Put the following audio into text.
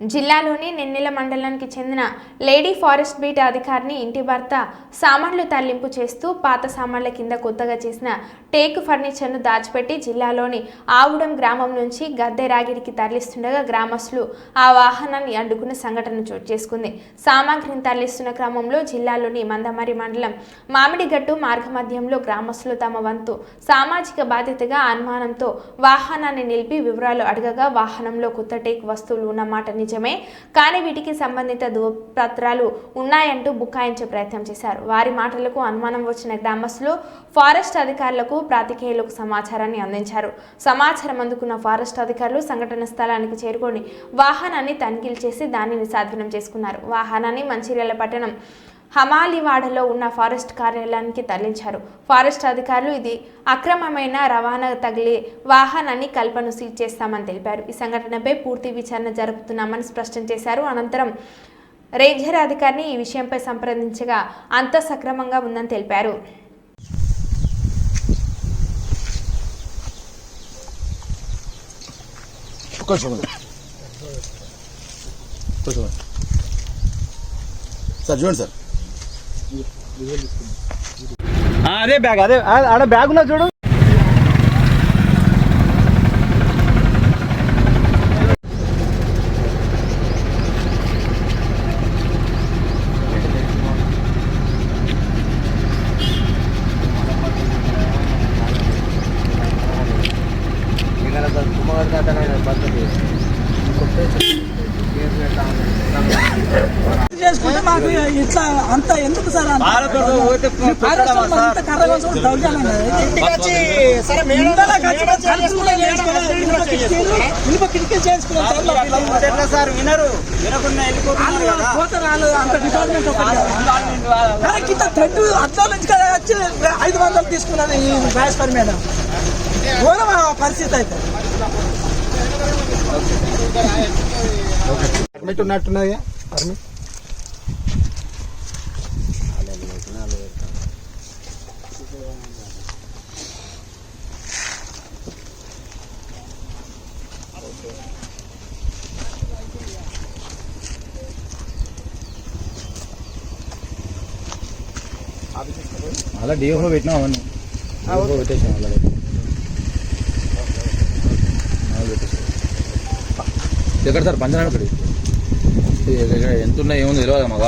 జిల్లాలోని నెన్నెల మండలానికి చెందిన లేడీ ఫారెస్ట్ బీట్ అధికారిని ఇంటి భర్త సామాన్లు తరలింపు చేస్తూ పాత సామాన్ల కింద కొత్తగా చేసిన టేక్ ఫర్నిచర్ను దాచిపెట్టి జిల్లాలోని ఆవుడం గ్రామం నుంచి గద్దె రాగిడికి తరలిస్తుండగా గ్రామస్తులు ఆ వాహనాన్ని అడ్డుకున్న సంఘటన చోటు చేసుకుంది. సామాగ్రిని తరలిస్తున్న క్రమంలో జిల్లాలోని మందమరి మండలం మామిడిగట్టు మార్గమధ్యంలో గ్రామస్తులు తమ వంతు సామాజిక బాధ్యతగా అనుమానంతో వాహనాన్ని నిలిపి వివరాలు అడగగా వాహనంలో కొత్త టేక్ వస్తువులు ఉన్నమాట నిజమే కానీ వీటికి సంబంధిత ధృవపత్రాలు ఉన్నాయంటూ బుకాయించే ప్రయత్నం చేశారు. వారి మాటలకు అనుమానం వచ్చిన గ్రామస్తులు ఫారెస్ట్ అధికారులకు ప్రాతికేయులకు సమాచారాన్ని అందించారు. సమాచారం అందుకున్న ఫారెస్ట్ అధికారులు సంఘటన స్థలానికి చేరుకొని వాహనాన్ని తనిఖీలు చేసి దానిని స్వాధీనం చేసుకున్నారు. వాహనాన్ని మంచిర్యాల పట్టణం హమాలివాడలో ఉన్న ఫారెస్ట్ కార్యాలయానికి తరలించారు. ఫారెస్ట్ అధికారులు ఇది అక్రమమైన రవాణా తగిలే వాహనాన్ని కల్పను సీజ్ చేస్తామని తెలిపారు. ఈ సంఘటనపై పూర్తి విచారణ జరుపుతున్నామని స్పష్టం చేశారు. అనంతరం రేంజర్ అధికారిని ఈ విషయంపై సంప్రదించగా అంత సక్రమంగా ఉందని తెలిపారు. సార్ చూడండి సార్. అదే బ్యాగ్ అదే ఆడ బ్యాగ్ ఉన్నా చూడు. పద్ధతి మాకు ఇట్లా అంత ఎందుకు సార్. ఇనుప చేసుకున్నాం సార్? వినరు. వాళ్ళు అంత డిపార్ట్మెంట్ థర్డ్ నుంచి కదా వచ్చి ఐదు వందలు తీసుకున్నది ఈ ట్రాన్స్ఫర్ మేడం. ఘోరం ఆ పరిస్థితి అయితే? పర్మిట్ ఉన్నట్టున్నది పర్మిట్ అలా డిఎఫ్ఓ పెట్టినావు అవన్నీ. డిఎఫ్ఓ పెట్టేసాం అలా ఎక్కడ సార్? పంచనాలు ఇక్కడ ఎంత ఉన్నాయి ఏముంది? తెలియదు మాకు?